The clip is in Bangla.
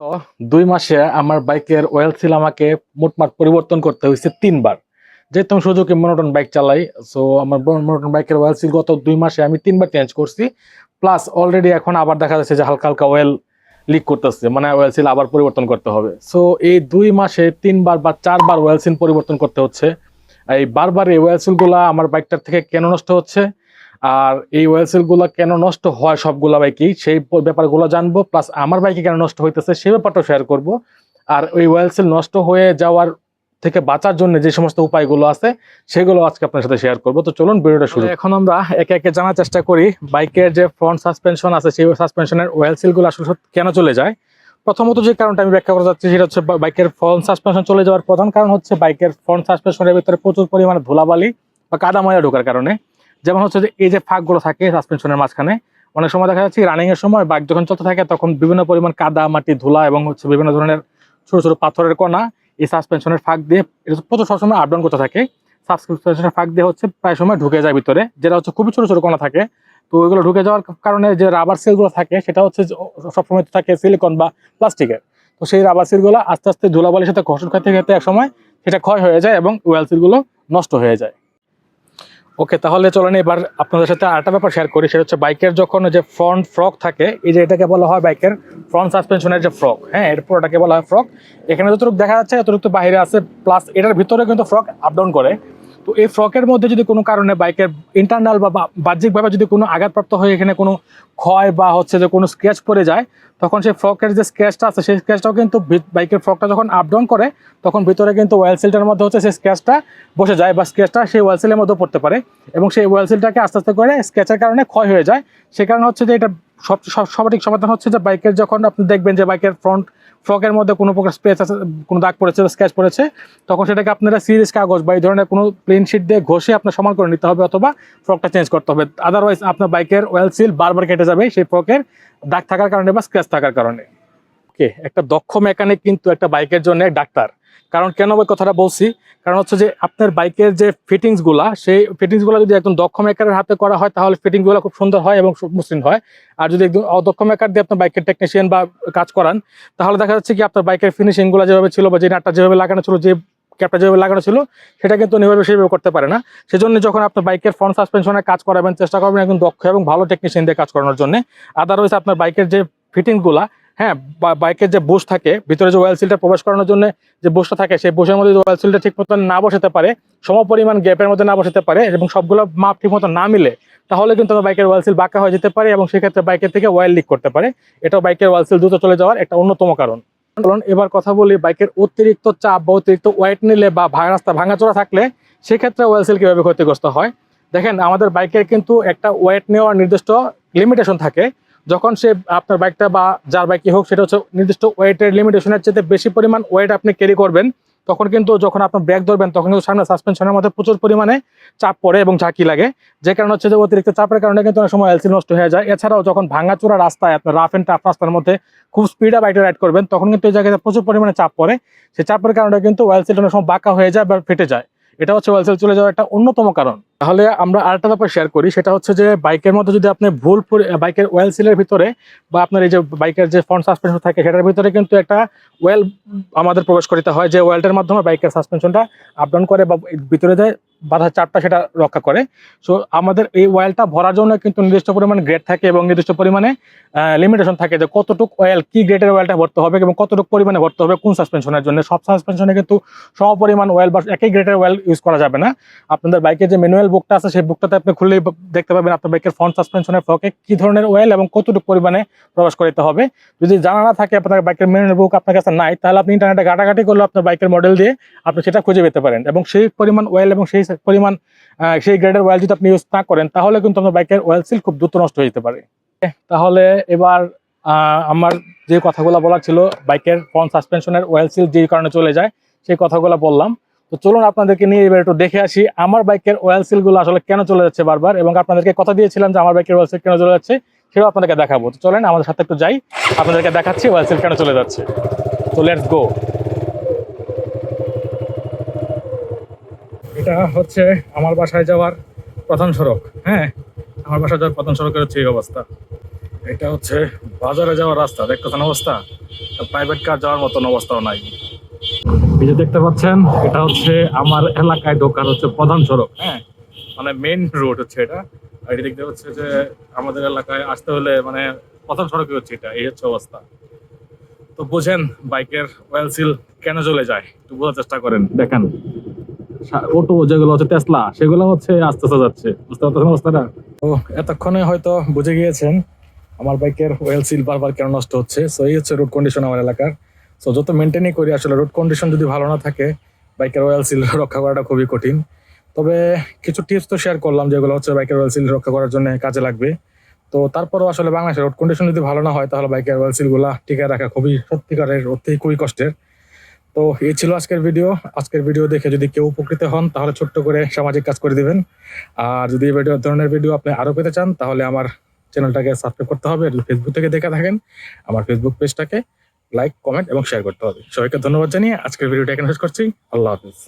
তো দুই মাসে আমার বাইকের ওয়েল সিল আমাকে মোটমাট পরিবর্তন করতে হয়েছে তিনবার। যেহেতু আমি সুযোগে মনোটন বাইক চালাই সো আমার মনোটন বাইকের ওয়েল সিল গত দুই মাসে আমি তিনবার চেঞ্জ করছি। প্লাস অলরেডি এখন আবার দেখা যাচ্ছে যে হালকা হালকা ওয়েল লিক করতেছে মানে ওয়েল সিল আবার পরিবর্তন করতে হবে। সো এই দুই মাসে তিনবার বা চারবার ওয়েল সিল পরিবর্তন করতে হচ্ছে। এই বারবার এই ওয়েল সিলগুলা আমার বাইকটার থেকে কেন নষ্ট হচ্ছে? আর এই ওয়েল সিলগুলো কেন নষ্ট হয় সবগুলা বাইকেই, সেই ব্যাপারগুলো জানব প্লাস আমার বাইকে কেন নষ্ট হইতেছে সেই ব্যাপারটা শেয়ার করব। আর ওই ওয়েল সিল নষ্ট হয়ে যাওয়ার থেকে বাঁচার জন্য যে সমস্ত উপায়গুলো আছে, সেগুলো আজকে আপনার সাথে শেয়ার করব। তো চলুন ভিডিওটা শুরু। এখন আমরা একে একে জানার চেষ্টা করি, বাইকের যে ফ্রন্ট সাসপেনশন আছে, সেই সাসপেনশনের ওয়েল সিলগুলো আসলে কেন চলে যায়? প্রথমত যে কারণটা আমি ব্যাখ্যা করতে যাচ্ছি সেটা হচ্ছে বাইকের ফ্রন্ট সাসপেনশন চলে যাওয়ার প্রধান কারণ হচ্ছে বাইকের ফ্রন্ট সাসপেনশনের ভিতরে প্রচুর পরিমাণে ধুলাবালি বা কাদা ময়লা ঢোকার কারণে। যেমন হচ্ছে যে এই যে ফাঁকগুলো থাকে সাসপেনশনের মাঝখানে, অনেক সময় দেখা যাচ্ছে রানিং এর সময় বাইক যখন চলতে থাকে তখন বিভিন্ন পরিমাণ কাদা, মাটি, ধুলা এবং হচ্ছে বিভিন্ন ধরনের ছোট ছোট পাথরের কণা এই সাসপেনশনের ফাঁক দিয়ে এটা প্রচুর সবসময় আপডাউন করতে থাকে। সাসপেনশনের ফাঁক দিয়ে হচ্ছে প্রায় সময় ঢুকে যায় ভিতরে, যেটা হচ্ছে খুবই ছোট ছোট কণা থাকে। তো ওইগুলো ঢুকে যাওয়ার কারণে যে রাবার সেলগুলো থাকে সেটা হচ্ছে সবসময় থাকে সিলিকন বা প্লাস্টিকের তো সেই রাবার সিলগুলো আস্তে আস্তে ধুলাবালির সাথে ঘষণ খেতে খেতে এক সময় সেটা ক্ষয় হয়ে যায় এবং ওয়েল সিলগুলো নষ্ট হয়ে যায়। ওকে তাহলে চলেন এবার আপনাদের সাথে আরেকটা ব্যাপার শেয়ার করি, সেটা হচ্ছে বাইকের যখন যে ফ্রন্ট ফ্রক থাকে, এই যে এটাকে বলা হয় বাইকের ফ্রন্ট সাসপেনশনের যে ফ্রক হ্যাঁ এর পুরোটাকে বলা হয় ফ্রক এখানে যতটুকু দেখা যাচ্ছে ততটুকু বাইরে আছে প্লাস এটার ভিতরে কিন্তু ফ্রক আপ ডাউন করে। তো এই ফ্রকের মধ্যে যদি কোনো কারণে বাইকের ইন্টারনাল বা বাহ্যিকভাবে যদি কোনো আঘাতপ্রাপ্ত হয়ে এখানে কোনো ক্ষয় বা হচ্ছে যে কোনো স্ক্র্যাচ পড়ে যায়, তখন সেই ফ্রকের যে স্ক্র্যাচটা আছে, সেই স্ক্র্যাচটাও কিন্তু বাইকের ফ্রকটা যখন আপ ডাউন করে, তখন ভিতরে কিন্তু ওয়েল সিলটার মধ্যে হচ্ছে সেই স্ক্র্যাচটা বসে যায় বা স্ক্র্যাচটা সেই ওয়েল সিলের মধ্যে পড়তে পারে এবং সেই ওয়েল সিলটাকে আস্তে আস্তে করে স্ক্র্যাচের কারণে ক্ষয় হয়ে যায়। সে কারণে হচ্ছে যে এটা সব সঠিক সমাধান হচ্ছে যে বাইকের যখন আপনি দেখবেন যে বাইকের ফ্রন্ট ফ্রকের মধ্যে কোনো প্রকার স্পেস আছে, কোনো দাগ পড়েছে বা স্ক্র্যাচ পড়েছে, তখন সেটাকে আপনারা সিরিজ কাগজ বা এই ধরনের কোনো প্লেন শিট দিয়ে ঘষে আপনার সমান করে নিতে হবে অথবা ফ্রকটা চেঞ্জ করতে হবে। আদারওয়াইজ আপনার বাইকের ওয়েল সিল বারবার কেটে যাবে, সেই ফ্রকের দাগ থাকার কারণে বা স্ক্র্যাচ থাকার কারণে। ওকে একটা দক্ষ মেকানিক কিন্তু একটা বাইকের জন্য ডাক্তার। কারণ কেন ওই কথাটা বলছি? কারণ হচ্ছে যে আপনার বাইকের যে ফিটিংসগুলা, সেই ফিটিংসগুলা যদি একদম দক্ষ মেকারের হাতে করা হয়, তাহলে ফিটিংসগুলো খুব সুন্দর হয় এবং মসৃণ হয়। আর যদি একদম অদক্ষ মেকার দিয়ে আপনার বাইকের টেকনিশিয়ান বা কাজ করান, তাহলে দেখা যাচ্ছে কি আপনার বাইকের ফিনিশিংগুলো যেভাবে ছিল বা যে নাটটা যেভাবে লাগানো ছিল, যে ক্যাপটা যেভাবে লাগানো ছিল, সেটা কিন্তু নিভাবে সেভাবে করতে পারে না। সেজন্য যখন আপনার বাইকের ফ্রন্ট সাসপেনশনের কাজ করাবেন, চেষ্টা করবেন একদম দক্ষ এবং ভালো টেকনিশিয়ান দিয়ে কাজ করানোর জন্য। আদারওয়াইজ আপনার বাইকের যে ফিটিংসগুলা হ্যাঁ বাইকের যে বুশ থাকে, ভিতরে যে ওয়েল সিলটা প্রবেশ করানোর জন্য যে বুশটা থাকে, সেই বুশের মধ্যে ওয়েল সিলটা ঠিক মতো না বসাতে পারে সম পরিমাণ গ্যাপের মধ্যে না বসাতে পারে এবং সবগুলো মাপ ঠিক মতো না মিলে, তাহলে কিন্তু আমার বাইকের ওয়েল সিল বাঁকা হয়ে যেতে পারে এবং সেক্ষেত্রে বাইকের থেকে ওয়েল লিক করতে পারে। এটাও বাইকের ওয়েল সিল দ্রুত চলে যাওয়ার একটা অন্যতম কারণ। কারণ এবার কথা বলি বাইকের অতিরিক্ত চাপ বা অতিরিক্ত ওয়েট নিলে বা রাস্তা ভাঙাচোরা থাকলে সেক্ষেত্রে ওয়েল সিল কীভাবে ক্ষতিগ্রস্ত হয়? দেখেন, আমাদের বাইকের কিন্তু একটা ওয়েট নেওয়ার নির্দিষ্ট লিমিটেশন থাকে। যখন সে আপনার বাইকটা বা যার বাইকই হোক, সেটা হচ্ছে নির্দিষ্ট ওয়েটের লিমিটেশনের চেয়ে বেশি পরিমাণ ওয়েট আপনি ক্যারি করবেন, তখন কিন্তু যখন আপনার ব্রেক ধরবেন, তখন কিন্তু সামনে সাসপেনশনের মধ্যে প্রচুর পরিমাণে চাপ পড়ে এবং ঝাঁকি লাগে। যে কারণে হচ্ছে যে অতিরিক্ত চাপের কারণে কিন্তু অনেক সময় এলসি নষ্ট হয়ে যায়। এছাড়াও যখন ভাঙাচোরা রাস্তায় আপনার রাফ অ্যান্ড টাফ রাস্তার মধ্যে খুব স্পিডে বাইকটা রাইড করবেন, তখন কিন্তু এই জায়গাতে প্রচুর পরিমাণে চাপ পড়ে। সেই চাপের কারণে কিন্তু ওয়েলসিলটা অনেক সময় বাঁকা হয়ে যায় বা ফেটে যায়। এটা হচ্ছে ওয়েলসেল চলে যাওয়ার একটা অন্যতম কারণ। তাহলে আমরা আরেকটা ব্যাপার শেয়ার করি, সেটা হচ্ছে যে বাইকের মধ্যে যদি আপনি ভুল বাইকের ওয়েল সিলের ভিতরে বা আপনার এই যে বাইকের যে ফ্রন্ট সাসপেনশন থাকে, সেটার ভিতরে কিন্তু একটা ওয়েল আমাদের প্রবেশ করিতে হয়, যে ওয়েলটার মাধ্যমে বাইকের সাসপেনশনটা আপ ডাউন করে বা ভিতরে যে বাধা চাপটা সেটা রক্ষা করে। সো আমাদের এই ওয়েলটা ভরার জন্য কিন্তু নির্দিষ্ট পরিমাণ গ্রেড থাকে এবং নির্দিষ্ট পরিমাণে লিমিটেশন থাকে যে কতটুক অয়েল কি গ্রেডের অয়েলটা ভরতে হবে এবং কতটুকু পরিমাণে ভরতে হবে, কোন সাসপেনশনের জন্য। সব সাসপেনশনে কিন্তু সম পরিমাণ অয়েল বা একই গ্রেডের অয়েল ইউজ করা যাবে না। আপনাদের বাইকের যে ম্যানুয়াল বুকটা আছে, সেই বুকটাতে আপনি খুললেই দেখতে পাবেন আপনার বাইকের ফ্রন্ট সাসপেনশনের ফ্রকে কি ধরনের অয়েল এবং কতটুকু পরিমাণে প্রবেশ করতে হবে। যদি জানা না থাকে আপনার বাইকের ম্যানুয়াল বুক আপনার কাছে নাই, তাহলে আপনি ইন্টারনেটে ঘাটাঘাটি করলে আপনার বাইকের মডেল দিয়ে আপনি সেটা খুঁজে পেতে পারেন। এবং সেই পরিমাণ অয়েল এবং সেই পরিমাণ আহ, সেই গ্রেডের অয়েল যদি আপনি ইউজ না করেন তাহলে কিন্তু আপনার বাইকের অয়েল সিল খুব দ্রুত নষ্ট হয়ে যেতে পারে। তাহলে এবার আমার যে কথাগুলো বলার ছিল বাইকের ফ্রন্ট সাসপেনশনের ওয়েল সিল যে কারণে চলে যায় সেই কথাগুলো বললাম। তো চলুন আপনাদেরকে নিয়ে এবার একটু দেখে আসি আমার বাইকের ওয়েল সিলগুলো আসলে কেন চলে যাচ্ছে বারবার এবং আপনাদেরকে কথা দিয়েছিলাম যে আমার বাইকের ওয়েল সিল কেন চলে যাচ্ছে সেটাও আপনাদেরকে দেখাবো। তো চলেন আমাদের সাথে একটু যাই আপনাদেরকে দেখাচ্ছি ওয়েল সিল কেন চলে যাচ্ছে। তো লেটস গো এটা হচ্ছে আমার বাসায় যাওয়ার প্রধান সড়ক হ্যাঁ? আমার বাসায় যাওয়ার প্রধান সড়কের হচ্ছে এই অবস্থা। এটা হচ্ছে বাজারে যাওয়ার রাস্তা, দেখতেছেন অবস্থা? প্রাইভেট কার যাওয়ার মতন অবস্থাও নাই। এই যে দেখতে পাচ্ছেন, এটা হচ্ছে আমার এলাকায় ঢোকার হচ্ছে প্রধান সড়ক হ্যাঁ? মানে মেইন রোড হচ্ছে এটা। আর এটা দেখতে হচ্ছে যে আমাদের এলাকায় আসতে হলে মানে প্রধান সড়কই হচ্ছে এটা, এই হচ্ছে অবস্থা। তো বোঝেন বাইকের ওয়েল সিল কেন চলে যায়, একটু বোঝার চেষ্টা করেন, দেখেন। অটো যেগুলো হচ্ছে টেসলা সেগুলো হচ্ছে আস্তে আস্তে যাচ্ছে। বুঝতে পারতেছেন অবস্থাটা? তো এতক্ষণে হয়তো বুঝে গিয়েছেন, আমার বাইকের ওয়েল সিল বারবার কেন নষ্ট হচ্ছে। সো এই হচ্ছে রোড কন্ডিশন আমার এলাকার। সো যত মেনটেনই করি, আসলে রোড কন্ডিশন যদি ভালো না থাকে, বাইকের ওয়েল সিল রক্ষা করাটা খুবই কঠিন। তবে কিছু টিপস তো শেয়ার করলাম, যেগুলো হচ্ছে বাইকের ওয়েল সিল রক্ষা করার জন্য কাজে লাগবে। তো তারপরেও আসলে বাংলাদেশের রোড কন্ডিশন যদি ভালো না হয়, তাহলে বাইকের ওয়েল সিলগুলা টিকে রাখা খুবই সত্যিকারের অতি খুবই কষ্টের। তো এই ছিল আজকের ভিডিও আজকের ভিডিও দেখে যদি কেউ উপকৃত হন, তাহলে ছোট্ট করে সামাজিক কাজ করে দিবেন। আর যদি এই ধরনের ভিডিও আপনি আরও পেতে চান, তাহলে আমার চ্যানেলটাকে সাবস্ক্রাইব করতে হবে ফেসবুক থেকে দেখে থাকেন। আমার ফেসবুক পেজটাকে লাইক কমেন্ট এবং শেয়ার করতে হবে। সবাইকে ধন্যবাদ জানিয়ে আজকের ভিডিওটা এখানে শেষ করছি। আল্লাহ হাফিজ।